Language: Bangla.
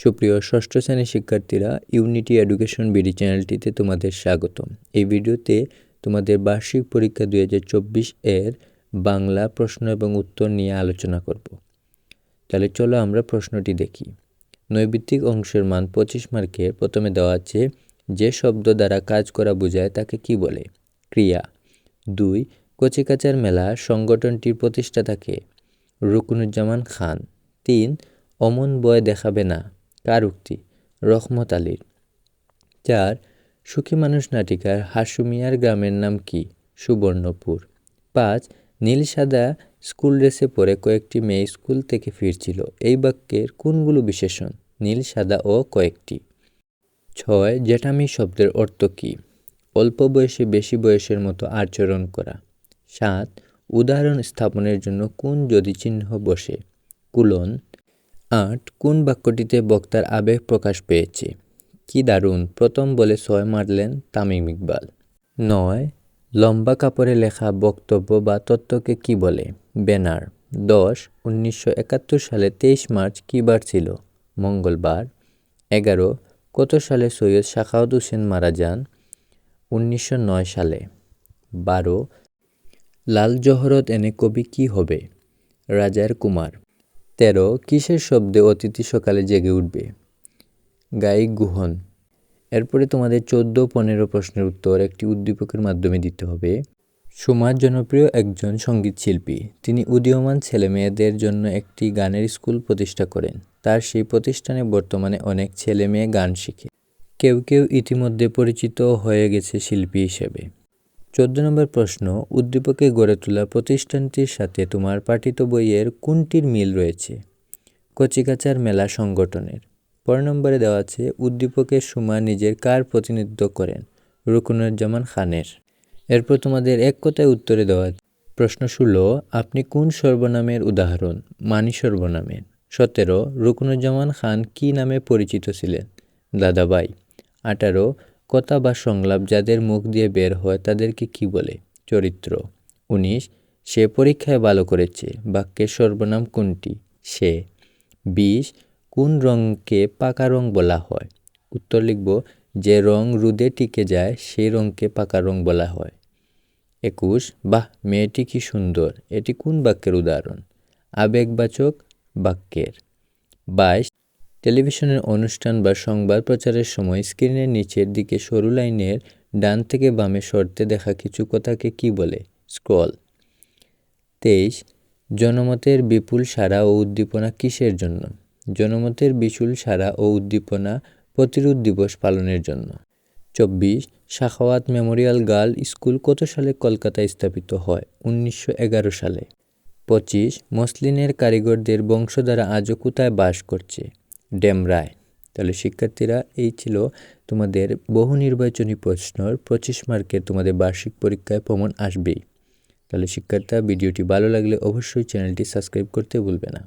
সুপ্রিয় ষষ্ঠ শ্রেণির শিক্ষার্থীরা ইউনিটি এডুকেশন বিডি চ্যানেলটিতে তোমাদের স্বাগতম। এই ভিডিওতে তোমাদের বার্ষিক পরীক্ষা দুই হাজার চব্বিশ এর বাংলা প্রশ্ন এবং উত্তর নিয়ে আলোচনা করব। তাহলে চলো আমরা প্রশ্নটি দেখি। নৈবিত্তিক অংশের মান পঁচিশ মার্কে প্রথমে দেওয়া আছে, যে শব্দ দ্বারা কাজ করা বোঝায় তাকে কি বলে? ক্রিয়া। দুই, কচিকাচার মেলা সংগঠনটির প্রতিষ্ঠাতাকে রুকনুজ্জামান খান। তিন, অমন বয় দেখাবে না। কার উক্তি রহমত আলীর। চার সুখী মানুষ নাটিকার হাসুমিয়ার গ্রামের নাম কি? সুবর্ণপুর। পাঁচ নীল সাদা স্কুল ড্রেসে পরে কয়েকটি মেয়ে স্কুল থেকে ফিরছিল। এই বাক্যের কোনগুলো বিশেষণ? নীল সাদা ও কয়েকটি। ছয় জেঠামি শব্দের অর্থ কী? অল্প বয়সে বেশি বয়সের মতো আচরণ করা। সাত, উদাহরণ স্থাপনের জন্য কোন যদি চিহ্ন বসে? কুলন আট কোন বাক্যটিতে বক্তার আবেগ প্রকাশ পেয়েছে? কি দারুণ। প্রথম বলে ছয় মারলেন তামিম ইকবাল। নয়, লম্বা কাপড়ে লেখা বক্তব্য বা তত্ত্বকে কি বলে? ব্যানার। দশ, উনিশশো একাত্তর সালে তেইশ মার্চ কী বার ছিল? মঙ্গলবার। এগারো, কত সালে সৈয়দ শাখাউদ হোসেন মারা যান? উনিশশো নয় সালে। বারো, লাল জহরত এনে কবি কি হবে? রাজার কুমার। তেরো, কিসের শব্দে অতিথি সকালে জেগে উঠবে? গায়িক গুহন। এরপরে তোমাদের চোদ্দ, পনেরো প্রশ্নের উত্তর একটি উদ্দীপকের মাধ্যমে দিতে হবে। সুমার জনপ্রিয় একজন সংগীত শিল্পী। তিনি উদীয়মান ছেলেমেয়েদের জন্য একটি গানের স্কুল প্রতিষ্ঠা করেন। তার সেই প্রতিষ্ঠানে বর্তমানে অনেক ছেলে মেয়ে গান শিখে। কেউ কেউ ইতিমধ্যে পরিচিত হয়ে গেছে শিল্পী হিসেবে। চোদ্দ নম্বর প্রশ্ন, উদ্দীপকে গড়ে তোলা প্রতিষ্ঠানটির সাথে তোমার পাঠিত বইয়ের কোনটির মিল রয়েছে? কচিকাচার মেলা সংগঠনের। পরের নম্বরে দেওয়া আছে উদ্দীপকের সুমা নিজের কার প্রতিনিধিত্ব করেন? রুকনুজ্জামান খানের। এরপর তোমাদের এক কথায় উত্তরে দেওয়া প্রশ্ন ষোলো, আপনি কোন সর্বনামের উদাহরণ? মানি সর্বনামের। সতেরো, রুকনুজ্জামান খান কি নামে পরিচিত ছিলেন? দাদাবাই আঠারো কথা বা সংলাপ যাদের মুখ দিয়ে বের হয় তাদেরকে কি বলে? চরিত্র। উনিশ, সে পরীক্ষায় ভালো করেছে। বাক্যের সর্বনাম কোনটি? সে। বিশ, কোন রঙকে পাকা রং বলা হয়? উত্তর লিখব, যে রং রুদে টিকে যায়, সেই রঙকে পাকা রং বলা হয়। একুশ, বাহ, মেয়েটি কি সুন্দর? এটি কোন বাক্যের উদাহরণ? আবেগবাচক বাক্যের। বাইশ টেলিভিশনের অনুষ্ঠান বা সংবাদ প্রচারের সময় স্ক্রিনের নিচের দিকে সরু লাইনের ডান থেকে বামে সরতে দেখা কিছু কথাকে কি বলে? স্ক্রল। তেইশ, জনমতের বিপুল সারা ও উদ্দীপনা কিসের জন্য? জনমতের বিপুল সারা ও উদ্দীপনা প্রতিরোধ দিবস পালনের জন্য। চব্বিশ, শাখাওয়াত মেমোরিয়াল গার্ল স্কুল কত সালে কলকাতায় স্থাপিত হয়? উনিশশো এগারো সালে। পঁচিশ, মসলিনের কারিগরদের বংশধারা আজও কোথায় বাস করছে? ডেমরায় তাহলে শিক্ষার্থীরা এই ছিল তোমাদের বহু নির্বাচনী প্রশ্নর পঁচিশ মার্কের তোমাদের বার্ষিক পরীক্ষায় প্রমাণ আসবেই। তাহলে শিক্ষার্থীরা ভিডিওটি ভালো লাগলে অবশ্যই চ্যানেলটি সাবস্ক্রাইব করতে ভুলবে না।